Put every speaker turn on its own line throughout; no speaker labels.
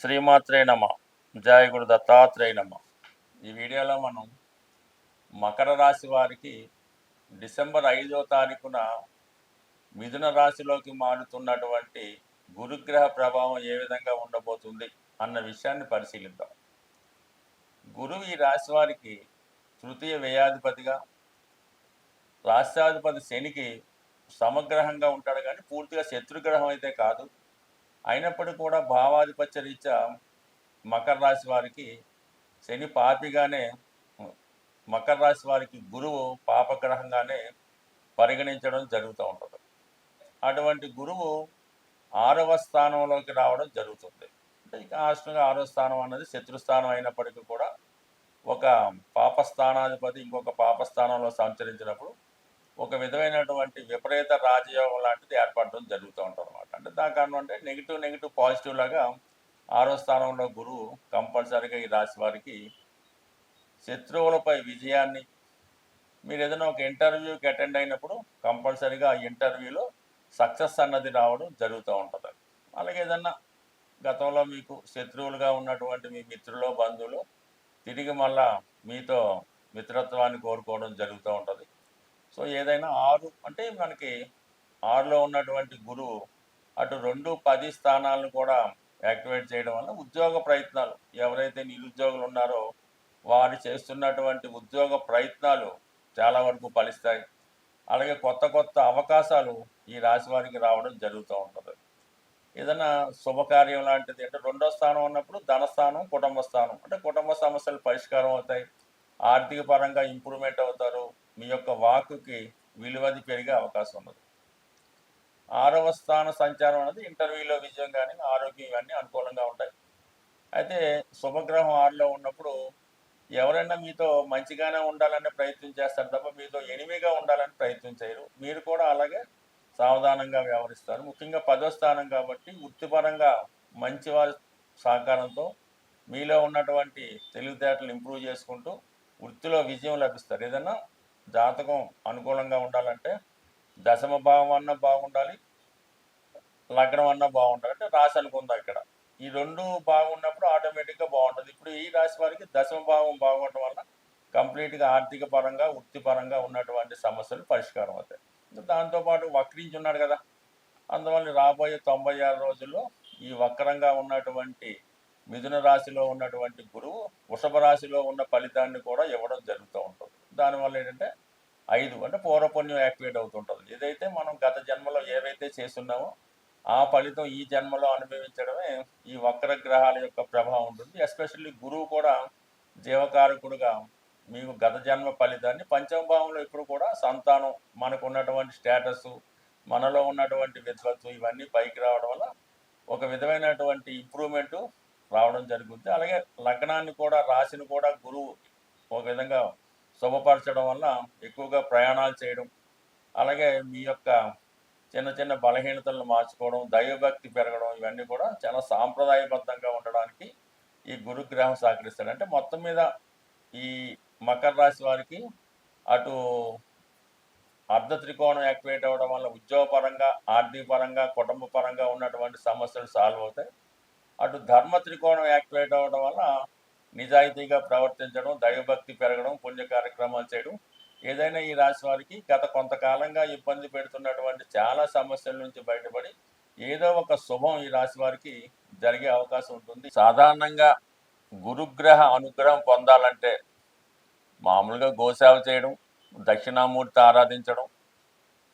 శ్రీమాత్రే నమ. జయ గురు దత్తాత్రేయ నమ. ఈ వీడియోలో మనం మకర రాశి వారికి డిసెంబర్ ఐదో తారీఖున మిథున రాశిలోకి మారుతున్నటువంటి గురుగ్రహ ప్రభావం ఏ విధంగా ఉండబోతుంది అన్న విషయాన్ని పరిశీలిద్దాం. గురువు ఈ రాశి వారికి తృతీయ వ్యయాధిపతిగా రాష్ట్రాధిపతి శనికి సమగ్రహంగా ఉంటాడు కానీ పూర్తిగా శత్రుగ్రహం అయితే కాదు. అయినప్పటికీ కూడా భావాధిపత్య రీత్యా మకర రాశి వారికి శని పాపిగానే మకర రాశి వారికి గురువు పాపగ్రహంగానే పరిగణించడం జరుగుతూ ఉంటుంది. అటువంటి గురువు ఆరవ స్థానంలోకి రావడం జరుగుతుంది. అంటే ఇక ఆరవ స్థానం అన్నది శత్రుస్థానం అయినప్పటికీ కూడా ఒక పాపస్థానాధిపతి ఇంకొక పాపస్థానంలో సంచరించినప్పుడు ఒక విధమైనటువంటి విపరీత రాజయోగం లాంటిది ఏర్పడడం జరుగుతూ ఉంటుంది అనమాట అంటే దాని కారణం అంటే నెగిటివ్ నెగిటివ్ పాజిటివ్ లాగా ఆరో స్థానంలో గురువు కంపల్సరీగా ఈ రాశి వారికి శత్రువులపై విజయాన్ని మీరు ఏదైనా ఒక ఇంటర్వ్యూకి అటెండ్ అయినప్పుడు కంపల్సరీగా ఆ ఇంటర్వ్యూలో సక్సెస్ అన్నది రావడం జరుగుతూ ఉంటుంది. అలాగే ఏదన్నా గతంలో మీకు శత్రువులుగా ఉన్నటువంటి మీ మిత్రులు బంధువులు తిరిగి మళ్ళా మీతో మిత్రత్వాన్ని కోరుకోవడం జరుగుతూ ఉంటుంది. సో ఏదైనా ఆరు అంటే మనకి ఆరులో ఉన్నటువంటి గురువు అటు రెండు పది స్థానాలను కూడా యాక్టివేట్ చేయడం వల్ల ఉద్యోగ ప్రయత్నాలు ఎవరైతే నిరుద్యోగులు ఉన్నారో వారు చేస్తున్నటువంటి ఉద్యోగ ప్రయత్నాలు చాలా వరకు ఫలిస్తాయి. అలాగే కొత్త కొత్త అవకాశాలు ఈ రాశి వారికి రావడం జరుగుతూ ఉంటుంది. ఏదైనా శుభకార్యం లాంటిది అంటే రెండో స్థానం ఉన్నప్పుడు ధనస్థానం కుటుంబ స్థానం అంటే కుటుంబ సమస్యలు పరిష్కారం అవుతాయి. ఆర్థిక పరంగా ఇంప్రూవ్మెంట్ అవుతారు. మీ యొక్క వాక్కుకి విలువది పెరిగే అవకాశం ఉన్నది. ఆరవ స్థాన సంచారం అనేది ఇంటర్వ్యూలో విజయం కానీ ఆరోగ్యం ఇవన్నీ అనుకూలంగా ఉంటాయి. అయితే శుభగ్రహం ఆరులో ఉన్నప్పుడు ఎవరైనా మీతో మంచిగానే ఉండాలనే ప్రయత్నం చేస్తారు తప్ప మీతో ఎనిమిగా ఉండాలని ప్రయత్నం చేయరు. మీరు కూడా అలాగే సావధానంగా వ్యవహరిస్తారు. ముఖ్యంగా పదో స్థానం కాబట్టి వృత్తిపరంగా మంచి వారి సహకారంతో మీలో ఉన్నటువంటి తెలివితేటలు ఇంప్రూవ్ చేసుకుంటూ వృత్తిలో విజయం లభిస్తారు. ఏదన్నా జాతకం అనుకూలంగా ఉండాలంటే దశమ భావం అన్న బాగుండాలి లగ్నం అన్న బాగుండాలి అంటే రాశి అనుకుందా ఇక్కడ. ఈ రెండు బాగున్నప్పుడు ఆటోమేటిక్గా బాగుంటుంది. ఇప్పుడు ఈ రాశి వారికి దశమ భావం బాగుండటం వల్ల కంప్లీట్గా ఆర్థిక పరంగా వృత్తిపరంగా ఉన్నటువంటి సమస్యలు పరిష్కారం అవుతాయి. దాంతోపాటు వక్రించి ఉన్నాడు కదా అందువల్ల రాబోయే తొంభై ఆరు రోజుల్లో ఈ వక్రంగా ఉన్నటువంటి మిథున రాశిలో ఉన్నటువంటి గురువు వృషభ రాశిలో ఉన్న ఫలితాన్ని కూడా ఇవ్వడం జరుగుతూ ఉంటుంది. దానివల్ల ఏంటంటే ఐదు అంటే పూర్వపుణ్యం యాక్టివేట్ అవుతుంటుంది. ఏదైతే మనం గత జన్మలో ఏవైతే చేస్తున్నామో ఆ ఫలితం ఈ జన్మలో అనుభవించడమే ఈ వక్ర గ్రహాల యొక్క ప్రభావం ఉంటుంది. ఎస్పెషల్లీ గురువు కూడా జీవకారకుడుగా మీకు గత జన్మ ఫలితాన్ని పంచమభావంలో ఇప్పుడు కూడా సంతానం మనకు ఉన్నటువంటి స్టేటస్ మనలో ఉన్నటువంటి విద్వత్తు ఇవన్నీ పైకి రావడం వల్ల ఒక విధమైనటువంటి ఇంప్రూవ్మెంటు రావడం జరుగుతుంది అలాగే లగ్నాన్ని కూడా రాశిని కూడా గురువు ఒక విధంగా శుభపరచడం వల్ల ఎక్కువగా ప్రయాణాలు చేయడం అలాగే మీ యొక్క చిన్న చిన్న బలహీనతలను మార్చుకోవడం దైవభక్తి పెరగడం ఇవన్నీ కూడా చాలా సాంప్రదాయబద్ధంగా ఉండడానికి ఈ గురుగ్రహం సహకరిస్తాడు. అంటే మొత్తం మీద ఈ మకర రాశి వారికి అటు అర్ధ త్రికోణం యాక్టివేట్ అవ్వడం వల్ల ఉద్యోగపరంగా ఆర్థిక పరంగా కుటుంబ పరంగా ఉన్నటువంటి సమస్యలు సాల్వ్ అవుతాయి. అటు ధర్మ త్రికోణం యాక్టివేట్ అవ్వడం వల్ల నిజాయితీగా ప్రవర్తించడం దైవభక్తి పెరగడం పుణ్య కార్యక్రమాలు చేయడం ఏదైనా ఈ రాశి వారికి గత కొంతకాలంగా ఇబ్బంది పెడుతున్నటువంటి చాలా సమస్యల నుంచి బయటపడి ఏదో ఒక శుభం ఈ రాశి వారికి జరిగే అవకాశం ఉంటుంది. సాధారణంగా గురుగ్రహ అనుగ్రహం పొందాలంటే మామూలుగా గోసేవ చేయడం దక్షిణామూర్తి ఆరాధించడం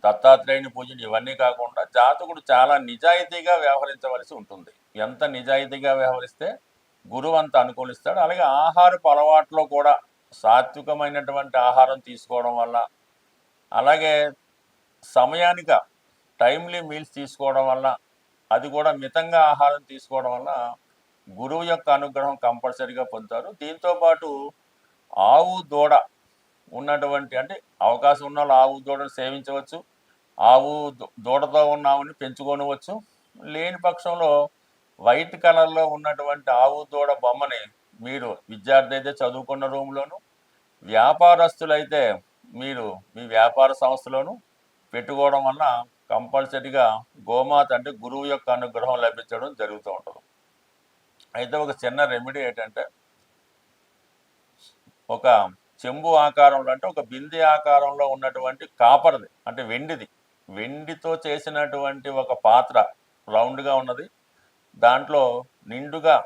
దత్తాత్రేయుని పూజలు ఇవన్నీ కాకుండా జాతకుడు చాలా నిజాయితీగా వ్యవహరించవలసి ఉంటుంది. ఎంత నిజాయితీగా వ్యవహరిస్తే గురువు అంత అనుకూలిస్తాడు. అలాగే ఆహారపు అలవాట్లో కూడా సాత్వికమైనటువంటి ఆహారం తీసుకోవడం వల్ల అలాగే సమయానిక టైమ్లీ మీల్స్ తీసుకోవడం వల్ల అది కూడా మితంగా ఆహారం తీసుకోవడం వల్ల గురువు యొక్క అనుగ్రహం కంపల్సరీగా పొందుతారు. దీంతోపాటు ఆవు దూడ ఉన్నటువంటి అంటే అవకాశం ఉన్న వాళ్ళు ఆవు దూడను సేవించవచ్చు. ఆవు దూడతో ఉన్న ఆవుని పెంచుకోనవచ్చు. లేని పక్షంలో వైట్ కలర్లో ఉన్నటువంటి ఆవు దూడ బొమ్మని మీరు విద్యార్థి అయితే చదువుకున్న రూమ్లోను వ్యాపారస్తులైతే మీరు మీ వ్యాపార సంస్థలోను పెట్టుకోవడం వల్ల కంపల్సరిగా గోమాత అంటే గురువు యొక్క అనుగ్రహం లభించడం జరుగుతూ ఉంటుంది. అయితే ఒక చిన్న రెమెడీ ఏంటంటే ఒక చెంబు ఆకారంలో అంటే ఒక బిందె ఆకారంలో ఉన్నటువంటి కాపర్ది అంటే వెండిది. వెండితో చేసినటువంటి ఒక పాత్ర రౌండ్గా ఉన్నది. దాంట్లో నిండుగా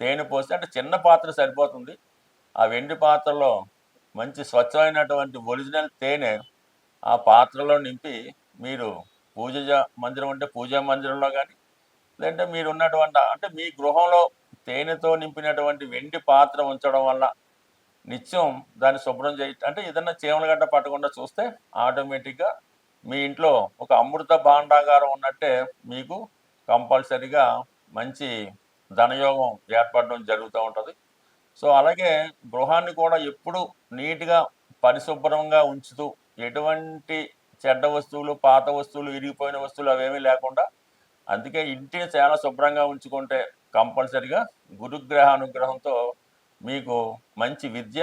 తేనె పోసి అంటే చిన్న పాత్ర సరిపోతుంది. ఆ వెండి పాత్రలో మంచి స్వచ్ఛమైనటువంటి ఒరిజినల్ తేనె ఆ పాత్రలో నింపి మీరు పూజ మందిరం అంటే పూజా మందిరంలో కానీ లేదంటే మీరు ఉన్నటువంటి అంటే మీ గృహంలో తేనెతో నింపినటువంటి వెండి పాత్ర ఉంచడం వల్ల నిత్యం దాన్ని శుభ్రం చేయ అంటే ఏదన్నా చీమల గడ్డ పట్టకుండా చూస్తే ఆటోమేటిక్గా మీ ఇంట్లో ఒక అమృత భాండాగారం ఉన్నట్టే మీకు కంపల్సరిగా మంచి ధనయోగం ఏర్పడడం జరుగుతూ ఉంటుంది. సో అలాగే గృహాన్ని కూడా ఎప్పుడు నీట్గా పరిశుభ్రంగా ఉంచుతూ ఎటువంటి చెడ్డ వస్తువులు పాత వస్తువులు ఇరిగిపోయిన వస్తువులు అవేమీ లేకుండా అందుకే ఇంటిని చాలా శుభ్రంగా ఉంచుకుంటే కంపల్సరిగా గురుగ్రహ అనుగ్రహంతో మీకు మంచి విద్య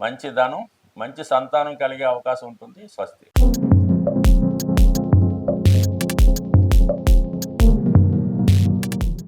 మంచి ధనం మంచి సంతానం కలిగే అవకాశం ఉంటుంది. స్వస్తి.